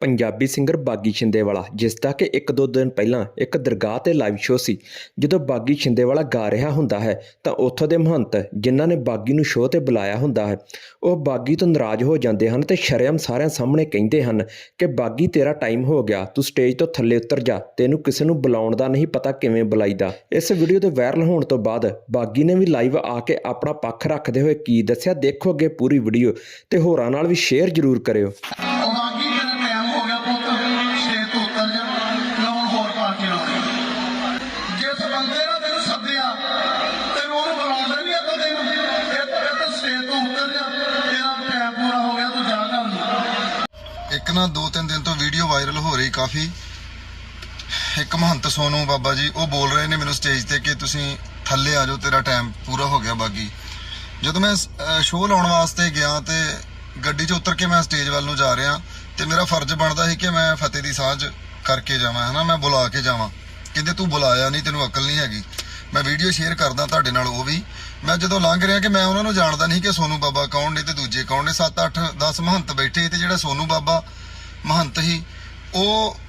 Punjabi singer ਬਾਗੀ ਛਿੰਦੇਵਾਲਾ, ਜਿਸ ਦਾ ਕਿ ਇੱਕ ਦੋ ਦਿਨ ਪਹਿਲਾਂ ਇੱਕ ਦਰਗਾਹ ਤੇ ਲਾਈਵ ਸ਼ੋਅ ਸੀ। ਜਦੋਂ ਬਾਗੀ ਛਿੰਦੇਵਾਲਾ ਗਾ ਰਿਹਾ ਹੁੰਦਾ ਹੈ, ਤਾਂ ਉੱਥੋਂ ਦੇ ਮਹੰਤ, ਜਿਨ੍ਹਾਂ ਨੇ ਬਾਗੀ ਨੂੰ ਸ਼ੋਅ ਤੇ ਬੁਲਾਇਆ ਹੁੰਦਾ ਹੈ, ਉਹ ਬਾਗੀ ਤੋਂ ਨਾਰਾਜ਼ ਹੋ ਜਾਂਦੇ ਹਨ ਤੇ ਸ਼ਰਮ ਸਾਰਿਆਂ ਸਾਹਮਣੇ ਕਹਿੰਦੇ ਹਨ ਕਿ, ਬਾਗੀ, ਤੇਰਾ ਟਾਈਮ ਹੋ ਗਿਆ, ਤੂੰ ਸਟੇਜ ਤੋਂ ਥੱਲੇ ਉਤਰ ਜਾ, ਤੈਨੂੰ ਕਿਸੇ ਨੂੰ ਬੁਲਾਉਣ ਦਾ ਨਹੀਂ ਪਤਾ ਕਿਵੇਂ ਬੁਲਾਈਦਾ। ਇਸ ਵੀਡੀਓ ਦੇ ਵਾਇਰਲ ਹੋਣ ਤੋਂ ਬਾਅਦ ਬਾਗੀ ਨੇ ਵੀ ਲਾਈਵ ਆ ਕੇ ਆਪਣਾ ਪੱਖ ਰੱਖਦੇ ਹੋਏ ਕੀ ਦੱਸਿਆ, ਦੇਖੋ ਅੱਗੇ ਪੂਰੀ ਵੀਡੀਓ ਤੇ ਹੋਰਾਂ ਨਾਲ ਵੀ ਸ਼ੇਅਰ ਜ਼ਰੂਰ ਕਰਿਓ। ਇੱਕ ਨਾ ਦੋ ਤਿੰਨ ਦਿਨ ਤੋਂ ਵੀਡੀਓ ਵਾਇਰਲ ਹੋ ਰਹੀ ਕਾਫੀ। ਇੱਕ ਮਹੰਤ ਸੋਨੂ ਬਾਬਾ ਜੀ, ਉਹ ਬੋਲ ਰਹੇ ਨੇ ਮੈਨੂੰ ਸਟੇਜ ਤੇ ਕਿ ਤੁਸੀਂ ਥੱਲੇ ਆ ਜਾਓ, ਤੇਰਾ ਟਾਈਮ ਪੂਰਾ ਹੋ ਗਿਆ ਬਾਗੀ। ਜਦੋਂ ਮੈਂ ਸ਼ੋਅ ਲਾਉਣ ਵਾਸਤੇ ਗਿਆ ਤੇ ਗੱਡੀ 'ਚ ਉਤਰ ਕੇ ਮੈਂ ਸਟੇਜ ਵੱਲ ਨੂੰ ਜਾ ਰਿਹਾ ਤੇ ਮੇਰਾ ਫਰਜ਼ ਬਣਦਾ ਸੀ ਕਿ ਮੈਂ ਫਤਿਹ ਦੀ ਸਾਂਝ ਕਰਕੇ ਜਾਵਾਂ, ਹਨਾ? ਮੈਂ ਬੁਲਾ ਕੇ ਜਾਵਾਂ। ਕਹਿੰਦੇ ਤੂੰ ਬੁਲਾਇਆ ਨਹੀਂ ਤੈਨੂੰ ਅਕਲ ਨਹੀਂ ਹੈਗੀ। ਮੈਂ ਵੀਡੀਓ ਸ਼ੇਅਰ ਕਰਦਾ ਤੁਹਾਡੇ ਨਾਲ ਉਹ ਵੀ। ਮੈਂ ਜਦੋਂ ਲੰਘ ਰਿਹਾ ਕਿ ਮੈਂ ਉਹਨਾਂ ਨੂੰ ਜਾਣਦਾ ਨਹੀਂ ਕਿ ਸੋਨੂ ਬਾਬਾ ਕੌਣ ਨੇ ਤੇ ਦੂਜੇ ਕੌਣ ਨੇ। 7 8 10 ਮਹੰਤ ਬੈਠੇ ਤੇ ਜਿਹੜਾ ਸੋਨੂ ਬਾਬਾ ਮਹੰਤ ਸੀ, ਉਹ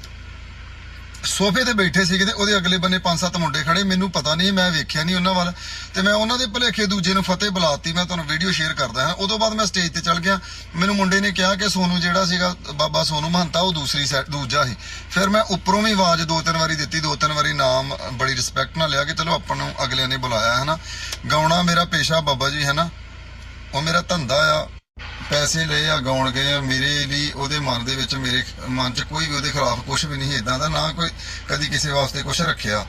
ਸੋਫੇ ਤੇ ਬੈਠੇ ਸੀਗੇ ਤੇ ਉਹਦੇ ਅਗਲੇ ਬੰਨੇ ਪੰਜ ਸੱਤ ਮੁੰਡੇ ਖੜੇ। ਮੈਨੂੰ ਪਤਾ ਨਹੀਂ, ਮੈਂ ਵੇਖਿਆ ਨਹੀਂ ਉਹਨਾਂ ਵੱਲ। ਤੇ ਮੈਂ ਉਹਨਾਂ ਦੇ ਭਲੇਖੇ ਦੂਜੇ ਨੂੰ ਫਤਿਹ ਬੁਲਾਤੀ, ਮੈਂ ਤੁਹਾਨੂੰ ਵੀਡੀਓ ਸ਼ੇਅਰ ਕਰਦਾ ਹਾਂ। ਉਦੋਂ ਬਾਅਦ ਮੈਂ ਸਟੇਜ ਤੇ ਚੱਲ ਗਿਆ। ਮੈਨੂੰ ਮੁੰਡੇ ਨੇ ਕਿਹਾ ਕਿ ਸੋਨੂ ਜਿਹੜਾ ਸੀਗਾ, ਬਾਬਾ ਸੋਨੂ ਮਹੰਤਾ ਉਹ ਦੂਸਰੀ ਸਾਈਡ ਦੂਜਾ ਸੀ। ਫਿਰ ਮੈਂ ਉੱਪਰੋਂ ਵੀ ਆਵਾਜ਼ ਦੋ ਤਿੰਨ ਵਾਰੀ ਦਿੱਤੀ, ਦੋ ਨਾਮ ਬੜੀ ਰਿਸਪੈਕਟ ਨਾਲ ਲਿਆ ਕਿ ਚਲੋ ਆਪਾਂ ਨੂੰ ਅਗਲਿਆਂ ਨੇ ਬੁਲਾਇਆ ਹੈ ਨਾ ਗਾਉਣਾ ਮੇਰਾ ਪੇਸ਼ਾ ਬਾਬਾ ਜੀ ਹੈ ਨਾ ਉਹ ਮੇਰਾ ਧੰਦਾ ਆ। ਪੈਸੇ ਲਏ ਆ, ਗਾਉਣ ਗਏ ਆ। ਮੇਰੇ ਲਈ ਉਹਦੇ ਮਨ ਦੇ ਵਿੱਚ, ਮੇਰੇ ਮਨ 'ਚ ਕੋਈ ਵੀ ਉਹਦੇ ਖਿਲਾਫ ਕੁਝ ਵੀ ਨਹੀਂ ਇਦਾਂ ਦਾ ਨਾ ਕੋਈ ਕਦੀ ਕਿਸੇ ਵਾਸਤੇ ਕੁਝ ਰੱਖਿਆ।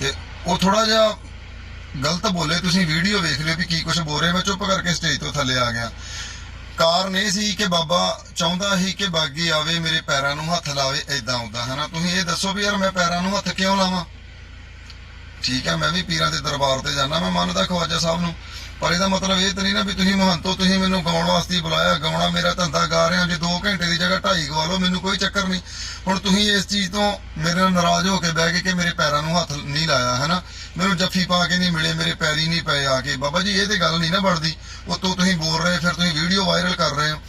ਤੇ ਉਹ ਥੋੜਾ ਜਿਹਾ ਗਲਤ ਬੋਲੇ ਤੁਸੀਂ, ਵੀਡੀਓ ਵੇਖ ਲਿਓ ਵੀ ਕੀ ਕੁਝ ਬੋਲ ਰਹੇ। ਮੈਂ ਚੁੱਪ ਕਰਕੇ ਸਟੇਜ ਤੋਂ ਥੱਲੇ ਆ ਗਿਆ। ਕਾਰਨ ਇਹ ਸੀ ਕਿ ਬਾਬਾ ਚਾਹੁੰਦਾ ਸੀ ਕਿ ਬਾਗੀ ਆਵੇ, ਮੇਰੇ ਪੈਰਾਂ ਨੂੰ ਹੱਥ ਲਾਵੇ ਐਦਾਂ ਆਉਂਦਾ ਹਨਾ? ਤੁਸੀਂ ਇਹ ਦੱਸੋ ਵੀ ਯਾਰ ਮੈਂ ਪੈਰਾਂ ਨੂੰ ਹੱਥ ਕਿਉਂ ਲਾਵਾਂ? ਠੀਕ ਹੈ ਮੈਂ ਵੀ ਪੀਰਾਂ ਦੇ ਦਰਬਾਰ ਤੇ ਜਾਣਾ ਮੈਂ ਮੰਨਦਾ ਖਵਾਜਾ ਸਾਹਿਬ ਨੂੰ। ਪਰ ਇਹਦਾ ਮਤਲਬ ਇਹ ਤਾਂ ਨਹੀਂ ਨਾ ਵੀ ਤੁਸੀਂ ਮਹੰਤੋ, ਤੁਸੀਂ ਮੈਨੂੰ ਗਾਉਣ ਵਾਸਤੇ ਬੁਲਾਇਆ, ਗਾਉਣਾ ਮੇਰਾ ਧੰਦਾ ਗਾ ਰਿਹਾ ਜੇ 2 ਘੰਟੇ ਦੀ ਜਗ੍ਹਾ 2.5 ਗਵਾ ਲਓ ਮੈਨੂੰ ਕੋਈ ਚੱਕਰ ਨਹੀਂ। ਹੁਣ ਤੁਸੀਂ ਇਸ ਚੀਜ਼ ਤੋਂ ਮੇਰੇ ਨਾਲ ਨਾਰਾਜ਼ ਹੋ ਕੇ ਬਹਿ ਗਏ ਕਿ ਮੇਰੇ ਪੈਰਾਂ ਨੂੰ ਹੱਥ ਨਹੀਂ ਲਾਇਆ, ਹੈਨਾ? ਮੈਨੂੰ ਜੱਫੀ ਪਾ ਕੇ ਨਹੀਂ ਮਿਲੇ, ਮੇਰੇ ਪੈਰੀ ਨਹੀਂ ਪਏ ਆ ਕੇ। ਬਾਬਾ ਜੀ, ਇਹ ਤੇ ਗੱਲ ਨਹੀਂ ਨਾ ਬਣਦੀ। ਉਤੋਂ ਤੁਸੀਂ ਬੋਲ ਰਹੇ, ਫਿਰ ਤੁਸੀਂ ਵੀਡੀਓ ਵਾਇਰਲ ਕਰ ਰਹੇ ਹੋ।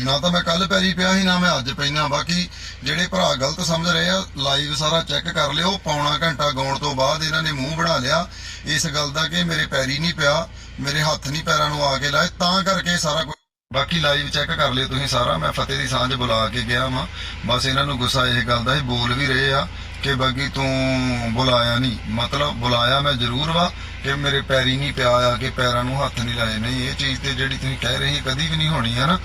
ਨਾ ਤਾਂ ਮੈਂ ਕੱਲ ਪੈਰੀ ਪਿਆ ਸੀ, ਨਾ ਮੈਂ ਅੱਜ ਪੈਣਾ ਬਾਕੀ ਜਿਹੜੇ ਭਰਾ ਗਲਤ ਸਮਝ ਰਹੇ ਆ ਲਾਈਵ ਸਾਰਾ ਚੈੱਕ ਕਰ ਲਿਓ। ਪੌਣਾ ਘੰਟਾ ਗਾਉਣ ਤੋਂ ਬਾਅਦ ਇਹਨਾਂ ਨੇ ਮੂੰਹ ਬਣਾ ਲਿਆ। ਇਸ ਗੱਲ ਦਾ ਕਿ ਮੇਰੇ ਪੈਰੀ ਨਹੀਂ ਪਿਆ, ਮੇਰੇ ਹੱਥ ਨਹੀਂ ਪੈਰਾਂ ਨੂੰ ਆ ਕੇ ਲਾਏ। ਤਾਂ ਕਰਕੇ ਸਾਰਾ ਕੁਝ ਬਾਕੀ ਲਾਈਵ ਚੈੱਕ ਕਰ ਲਿਓ ਤੁਸੀਂ ਸਾਰਾ। ਮੈਂ ਫਤਿਹ ਦੀ ਸਾਂਝ ਬੁਲਾ ਕੇ ਗਿਆ ਵਾਂ। ਬਸ ਇਹਨਾਂ ਨੂੰ ਗੁੱਸਾ ਇਹ ਗੱਲ ਦਾ ਹੀ ਬੋਲ ਵੀ ਰਹੇ ਆ ਕਿ ਬਾਕੀ ਤੂੰ ਬੁਲਾਇਆ ਨਹੀਂ। ਮਤਲਬ ਬੁਲਾਇਆ ਮੈਂ ਜ਼ਰੂਰ ਵਾ ਕਿ ਮੇਰੇ ਪੈਰੀ ਨਹੀਂ ਪਿਆ ਆ, ਕਿ ਪੈਰਾਂ ਨੂੰ ਹੱਥ ਨਹੀਂ ਲਾਏ। ਨਹੀਂ, ਇਹ ਚੀਜ਼ ਤੇ ਜਿਹੜੀ ਤੁਸੀਂ ਕਹਿ ਰਹੇ ਕਦੀ ਵੀ ਨਹੀਂ ਹੋਣੀ ਹੈ ਨਾ।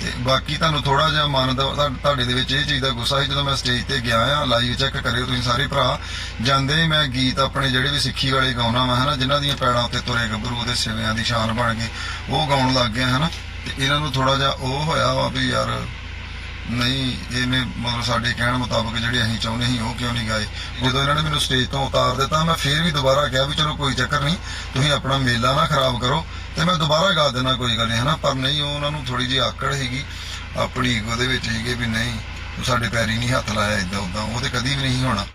ਤੇ ਬਾਕੀ ਤੁਹਾਨੂੰ ਥੋੜਾ ਜਿਹਾ ਮਨ ਦਾ ਤੁਹਾਡੇ ਦੇ ਵਿੱਚ ਇਹ ਚੀਜ਼ ਦਾ ਗੁੱਸਾ ਸੀ ਜਦੋਂ ਮੈਂ ਸਟੇਜ ਤੇ ਗਿਆ ਆ ਲਾਈਵ ਚੈੱਕ ਕਰਿਓ ਤੁਸੀਂ ਸਾਰੇ ਭਰਾ। ਜਾਂਦੇ ਹੀ ਮੈਂ ਗੀਤ ਆਪਣੇ ਜਿਹੜੇ ਵੀ ਸਿੱਖੀ ਵਾਲੇ ਗਾਉਣਾ ਵਾ, ਹਨਾ, ਜਿਨ੍ਹਾਂ ਦੀਆਂ ਪੈੜਾਂ ਉੱਤੇ ਤੁਰੇ ਗੱਭਰੂ, ਉਹਦੇ ਸਿਵਿਆਂ ਦੀ ਸ਼ਾਨ ਬਣ ਗਈ ਉਹ ਗਾਉਣ ਲੱਗ ਗਿਆ ਹਨਾ। ਤੇ ਇਹਨਾਂ ਨੂੰ ਥੋੜਾ ਜਿਹਾ ਉਹ ਹੋਇਆ ਵਾ ਵੀ ਯਾਰ ਨਹੀਂ, ਇਹਨੇ ਮਤਲਬ ਸਾਡੇ ਕਹਿਣ ਮੁਤਾਬਕ ਜਿਹੜੇ ਅਸੀਂ ਚਾਹੁੰਦੇ ਸੀ, ਉਹ ਕਿਉਂ ਨਹੀਂ ਗਾਏ? ਜਦੋਂ ਇਹਨਾਂ ਨੇ ਮੈਨੂੰ ਸਟੇਜ ਤੋਂ ਉਤਾਰ ਦਿੱਤਾ, ਮੈਂ ਫੇਰ ਵੀ ਦੁਬਾਰਾ ਕਿਹਾ ਵੀ ਚਲੋ ਕੋਈ ਚੱਕਰ ਨਹੀਂ, ਤੁਸੀਂ ਆਪਣਾ ਮੇਲਾ ਨਾ ਖਰਾਬ ਕਰੋ ਤੇ ਮੈਂ ਦੁਬਾਰਾ ਗਾ ਦੇਣਾ ਕੋਈ ਗੱਲ ਨਹੀਂ, ਹਨਾ? ਪਰ ਨਹੀਂ ਉਹਨਾਂ ਨੂੰ ਥੋੜੀ ਜਿਹੀ ਆਕੜ ਸੀਗੀ, ਆਪਣੀ ਉਹਦੇ ਵਿੱਚ ਸੀਗੇ ਵੀ ਨਹੀਂ ਸਾਡੇ ਪੈਰੀ ਨਹੀਂ ਹੱਥ ਲਾਇਆ ਇਦਾਂ ਉਦਾਂ ਉਹ ਤੇ ਕਦੀ ਵੀ ਨਹੀਂ ਹੋਣਾ।